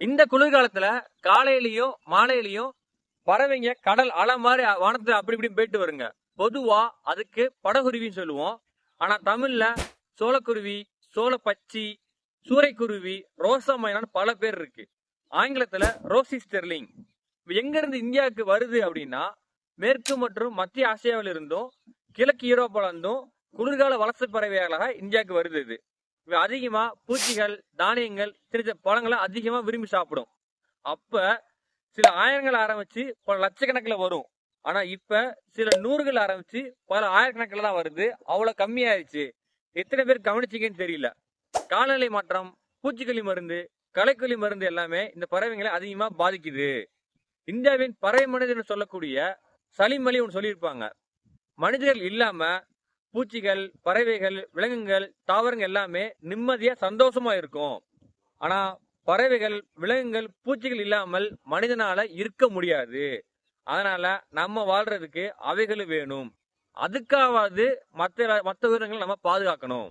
இந்த குளிர்காலத்துல காலையிலயும் மாலையிலயும் பறவைங்க கடல் அலை மாதிரி வானத்துல அப்படி இப்படி போயிட்டு வருங்க. பொதுவா அதுக்கு படகுருவின்னு சொல்லுவோம். ஆனா தமிழ்ல சோளக்குருவி சோளப்பச்சி சூறைக்குருவி ரோசா பல பேர் இருக்கு. ஆங்கிலத்துல ரோசி ஸ்டெர்லிங். எங்க இருந்து இந்தியாவுக்கு வருது அப்படின்னா மேற்கு மற்றும் மத்திய ஆசியாவிலிருந்தும் கிழக்கு யூரோப்பால இருந்தும் குளிர்கால வலசை பறவைகளாக இந்தியாவுக்கு வருது இது. இவை அதிகமா பூச்சிகள் தானியங்கள் சின்ன பழங்களை அதிகமா விரும்பி சாப்பிடும். அப்ப சில ஆயிரங்கள் ஆரம்பிச்சு பல லட்சக்கணக்கில் வரும். ஆனா இப்ப சில நூறுகள் ஆரம்பிச்சு பல ஆயிரக்கணக்கில் தான் வருது. அவ்வளவு கம்மியாயிருச்சு எத்தனை பேர் கவனிச்சிங்கன்னு தெரியல. காலநிலை மாற்றம் பூச்சிக்கொல்லி மருந்து களைக்கொல்லி மருந்து எல்லாமே இந்த பறவைங்களை அதிகமா பாதிக்குது. இந்தியாவின் பறவை மனிதன் சொல்லக்கூடிய சளிமலி ஒன்று சொல்லியிருப்பாங்க. மனிதர்கள் இல்லாம பூச்சிகள் பறவைகள் விலங்குகள் தாவரங்கள் எல்லாமே நிம்மதியா சந்தோஷமா இருக்கும். ஆனா பறவைகள் விலங்குகள் பூச்சிகள் இல்லாமல் மனிதனால இருக்க முடியாது. அதனால நம்ம வாழ்றதுக்கு அவைகள் வேணும். அதுக்காவது மற்ற மற்ற உயிரினங்களை நம்ம பாதுகாக்கணும்.